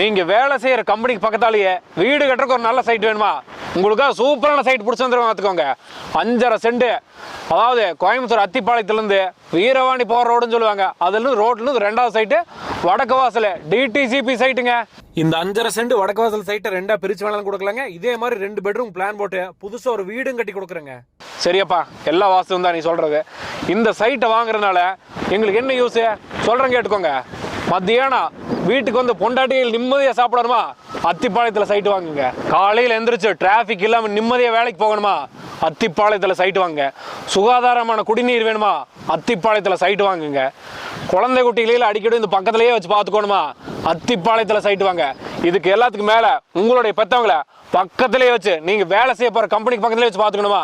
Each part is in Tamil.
நீங்க வேலை செய்யற கம்பெனிக்கு பக்கத்தாலேயே வீடு கட்டுறதுக்கு ஒரு நல்ல சைட் வேணுமா? உங்களுக்காக சூப்பரான சைட் பிடிச்சி வந்துருவோம் பார்த்துக்கோங்க. அஞ்சரை செண்டு அதாவது கோயம்புத்தூர் அத்திப்பாளையத்துலேருந்து வீரவாணி போகிற ரோடுன்னு சொல்லுவாங்க. அதுலேருந்து ரோட்லேருந்து ரெண்டாவது சைட்டு வடக்கு வாசல் டிடிசிபி சைட்டுங்க இந்த அஞ்சரை செண்டு வடக்கு வாசல் சைட்டை ரெண்டா பிரிச்சு வேணாலும் கொடுக்கலாங்க. இதே மாதிரி ரெண்டு பெட்ரூம் பிளான் போட்டு புதுசாக ஒரு வீடும் கட்டி கொடுக்குறேங்க. சரியப்பா எல்லா வாஸ்துவும் தான் நீ சொல்றது. இந்த சைட்டை வாங்குறதுனால எங்களுக்கு என்ன யூஸ் சொல்றேன் கேட்டுக்கோங்க. மத்தியானம் வீட்டுக்கு வந்து பொண்டாட்டிகள் நிம்மதியாக சாப்பிடணுமா? அத்திப்பாளையத்தில் சைட்டு வாங்குங்க. காலையில் எந்திரிச்சு டிராஃபிக் இல்லாமல் நிம்மதியாக வேலைக்கு போகணுமா? அத்திப்பாளையத்தில் சைட்டு வாங்க. சுகாதாரமான குடிநீர் வேணுமா? அத்திப்பாளையத்தில் சைட்டு வாங்குங்க. குழந்தை குட்டிகளில் அடிக்கடி இந்த பக்கத்துலேயே வச்சு பார்த்துக்கணுமா? அத்திப்பாளையத்தில் சைட்டு வாங்க. இதுக்கு எல்லாத்துக்கும் மேலே உங்களுடைய பெற்றவங்கள பக்கத்துலேயே வச்சு நீங்கள் வேலை செய்ய போகிற கம்பெனிக்கு பக்கத்துலேயே வச்சு பார்த்துக்கணுமா?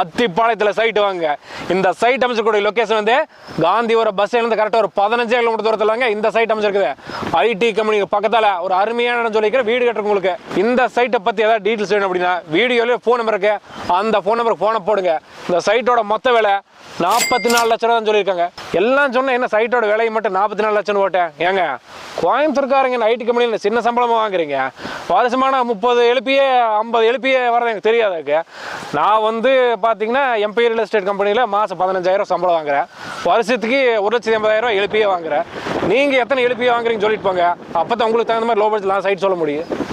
அத்திப்பாளையத்தில் சைட்டு வாங்க. இந்த சைட் அமைச்சக்கூடிய லொக்கேஷன் வந்து காந்திபுரம் பஸ் இருந்து கரெக்டாக ஒரு பதினஞ்சு கிலோமீட்டர் தூரத்தில் வாங்க இந்த சைட் அமைச்சிருக்குது. ஐடி கம்பெனிக்கு பக்கத்தில் ஒரு அருமையான சொல்லிக்கிற வீடு கட்டுறவங்களுக்கு இந்த சைட்டை பற்றி ஏதாவது டீட்டெயில்ஸ் வேணும் அப்படின்னா வீடியோலேயே ஃபோன் நம்பர் இருக்குது அந்த ஃபோன் நம்பருக்கு ஃபோனை போடுங்க. இந்த சைட்டோட மொத்த விலை நாற்பத்தி நாலு லட்ச ரூபா சொல்லியிருக்காங்க. எல்லாம் சொன்ன என்ன சைட்டோட விலை மட்டும் நாற்பத்தி நாலு லட்சம் போட்டேன். ஏங்க கோயம்புத்தூர்காரங்க ஐடி கம்பெனியில் சின்ன சம்பளமாக வாங்குறீங்க. வருஷமான முப்பது எழுப்பியே ஐம்பது எழுப்பியே வரது எனக்கு தெரியாதுக்கு நான் வந்து பார்த்தீங்கன்னா எம்பி ரியல் எஸ்டேட் கம்பெனியில் மாதம் பதினஞ்சாயிரம் சம்பளம் வாங்குறேன். வருஷத்துக்கு ஒரு லட்சத்தி ஐம்பதாயிரம் எழுப்பியே வாங்குறேன். நீங்கள் எத்தனை எழுப்பியே வாங்குறீங்கன்னு சொல்லிட்டு போங்க. அப்போ தான் உங்களுக்கு தகுந்த மாதிரி லோ பட்ஜெட் சைட் சொல்ல முடியும்.